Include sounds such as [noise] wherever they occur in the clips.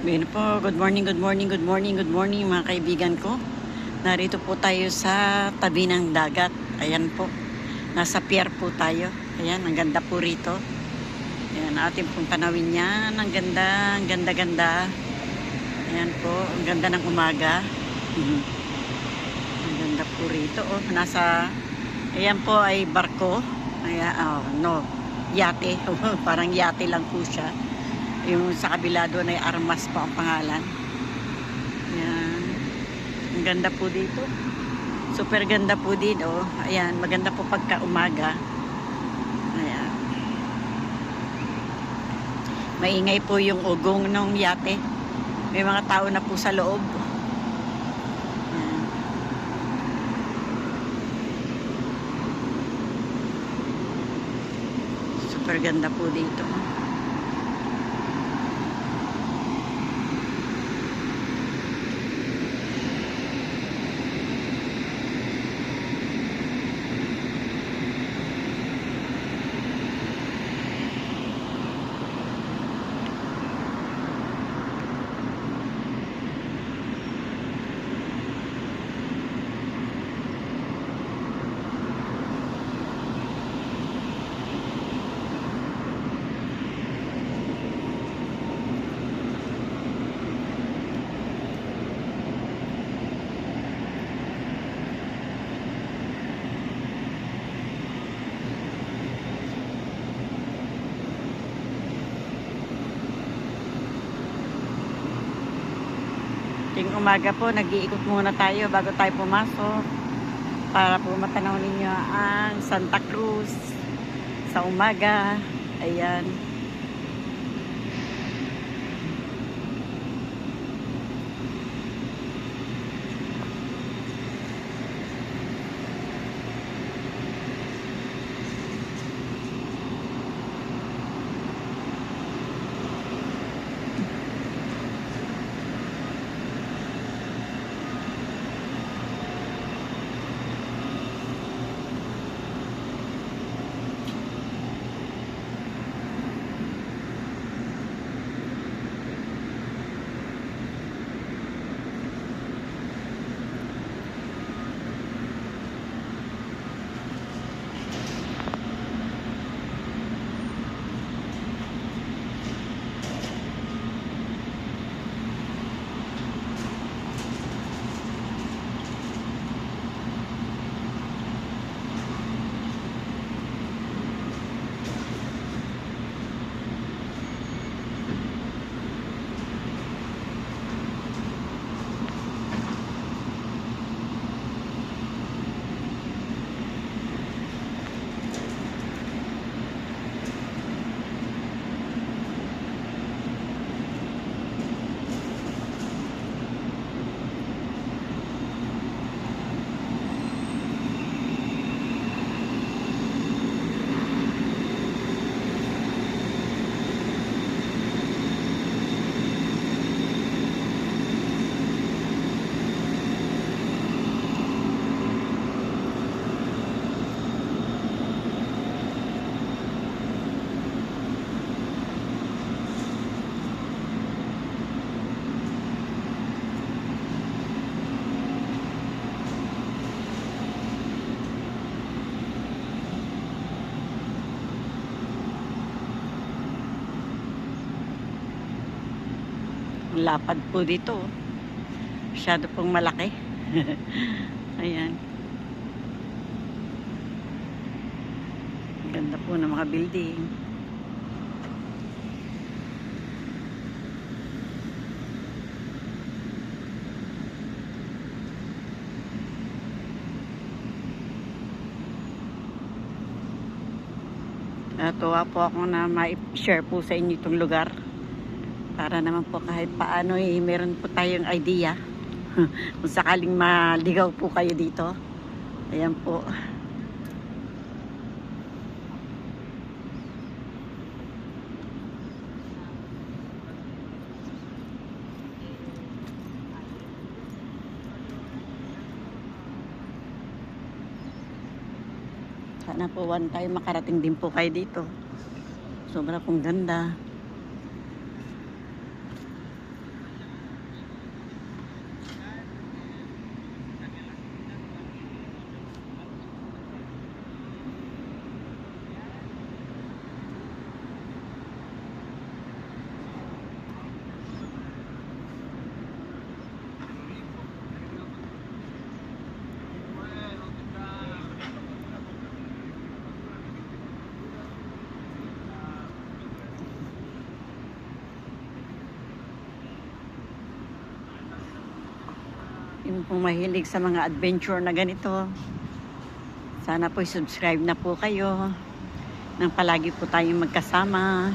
Bino po, good morning, good morning, good morning, good morning mga kaibigan ko. Narito po tayo sa tabi ng dagat. Ayan po, nasa pier po tayo. Ayan, ang ganda po rito. Ayan, ating pong tanawin yan. Ang ganda, ang ganda-ganda. Ayan po, ang ganda ng umaga. [laughs] Ang ganda po rito. Oh, nasa, ayan po ay barko. Ayan, oh, no, yate. [laughs] Parang yate lang po siya. Yung sa kabila doon ay Armas po ang pangalan. Ayan. Ang ganda po dito. Super ganda po dito. Ayan, maganda po pagka umaga. Ayan. Maingay po yung ugong ng yate. May mga tao na po sa loob. Super ganda po dito. Umaga po, nag-iikot muna tayo bago tayo pumasok para po matanaw ninyo ang Santa Cruz sa umaga. Ayan. Lapad po dito. Masyado pong malaki. [laughs] Ayan. Ganda po ng mga building. Natuwa po ako na ma-share po sa inyo itong lugar para naman po kahit paano eh, meron po tayong idea [laughs] kung sakaling maligaw po kayo dito. Ayan po. Sana po one time makarating din po kayo dito. Sobra pong ganda Yung kung mahilig sa mga adventure na ganito, sana po subscribe na po kayo. Nang palagi po tayong magkasama.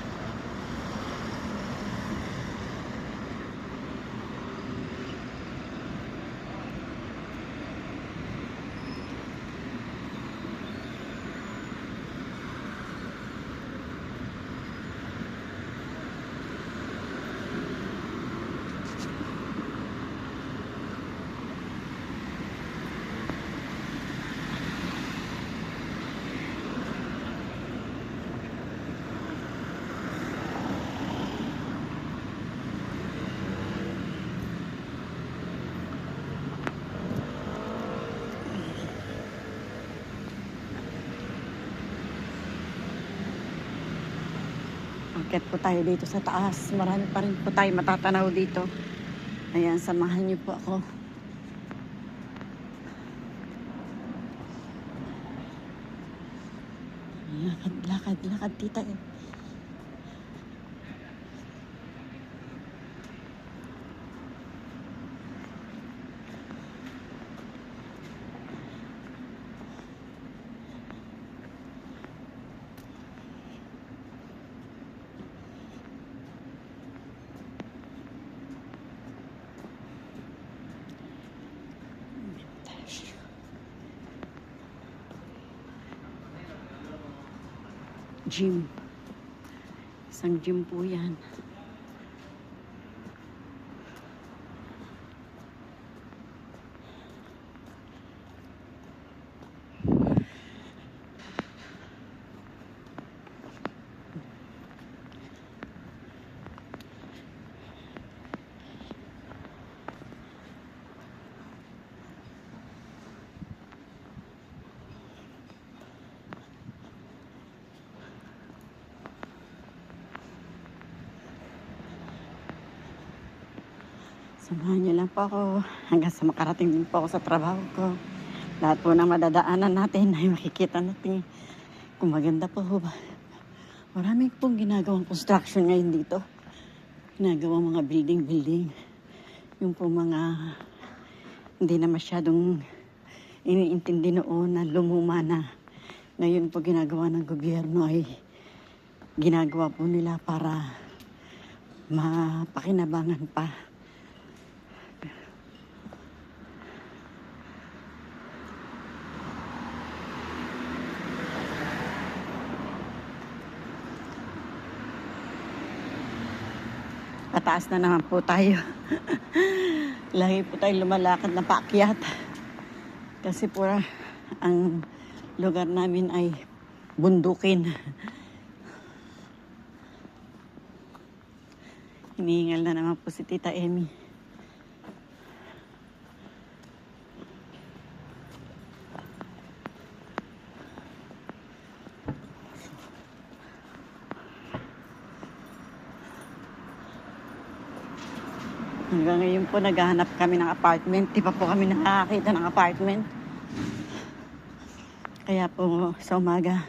Akit po tayo dito sa taas. Marami pa rin po tayo matatanaw dito. Ayan, samahan niyo po ako. Lakad, lakad, lakad, tita. Gym. Isang gym po yan. Samahan niyo lang po ako hanggang sa makarating din po ako sa trabaho ko. Lahat po ng madadaanan natin ay makikita natin kung maganda po ba. Marami pong ginagawang construction ngayon dito. Ginagawang mga building-building. Yung po mga hindi na masyadong iniintindi noon na lumuma na. Ngayon po ginagawa ng gobyerno ay ginagawa po nila para mapakinabangan pa. Pataas na naman po tayo. [laughs] Lagi po tayo lumalakad na paakyat. Kasi po ang lugar namin ay bundukin. Hinihingal na naman po si Tita Emmy. Hanggang ngayon po naghahanap kami ng apartment. Di pa po kami nakakakita ng apartment. Kaya po sa umaga,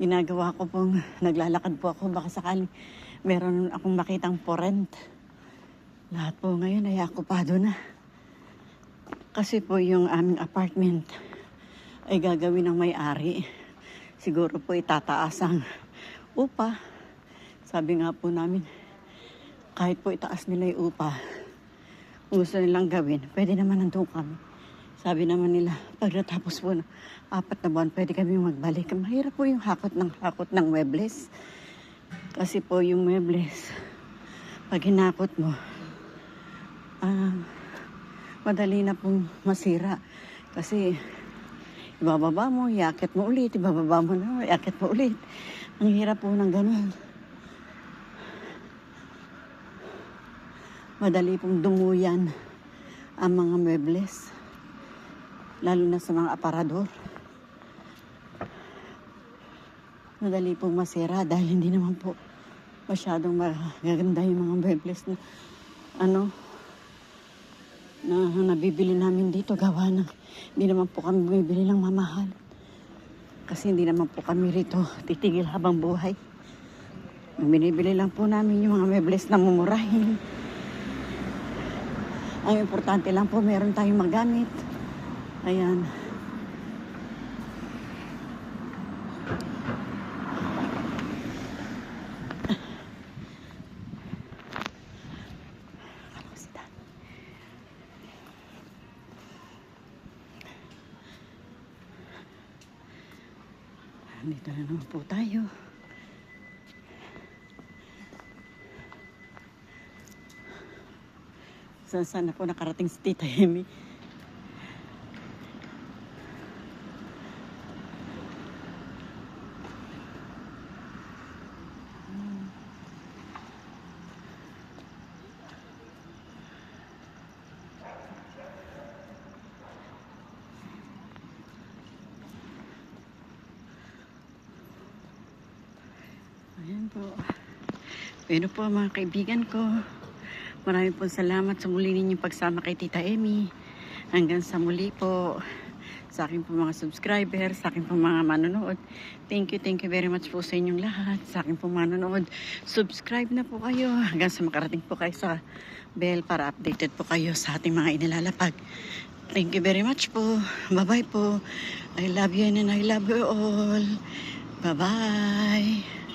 ginagawa ko pong naglalakad po ako. Baka sakaling meron akong makitang for rent. Lahat po ngayon ay akupado na. Kasi po yung aming apartment ay gagawin ng may-ari. Siguro po itataas ang upa. Sabi nga po namin, kahit po itaas nila yung upa, gusto nilang gawin, pwede naman nandun kami. Sabi naman nila, pag natapos po na apat na buwan, pwede kami magbalik. Mahirap po yung hakot ng hakot ng Webles. Kasi po yung Webles, pag hinakot mo, ah, madali na pong masira. Kasi ibababa mo, yakit mo ulit, ibababa mo na, yakit mo ulit. Ang hirap po ng ganun. Madali pong dumuyan ang mga mebles. Lalo na sa mga aparador. Madali pong masira dahil hindi naman po masyadong magaganda yung mga mebles na ano na nabibili namin dito gawa ng hindi naman po kami bumibili ng mamahal. Kasi hindi naman po kami rito titigil habang buhay. Ang binibili lang po namin yung mga mebles na mumurahin. Ang importante lang po, meron tayong magamit. Ayan. Dito na naman po tayo. Saan saan na po nakarating si Tita Amy? Ayan po. Pero po mga kaibigan ko, maraming po salamat sa muli ninyong pagsama kay Tita Emmy. Hanggang sa muli po sa akin po mga subscriber, sa akin po mga manonood. Thank you, thank you very much po sa inyong lahat. Sa akin po manonood. Subscribe na po kayo hanggang sa makarating po kayo sa bell para updated po kayo sa ating mga inilalapag. Thank you very much po. Bye-bye po. I love you and I love you all. Bye-bye.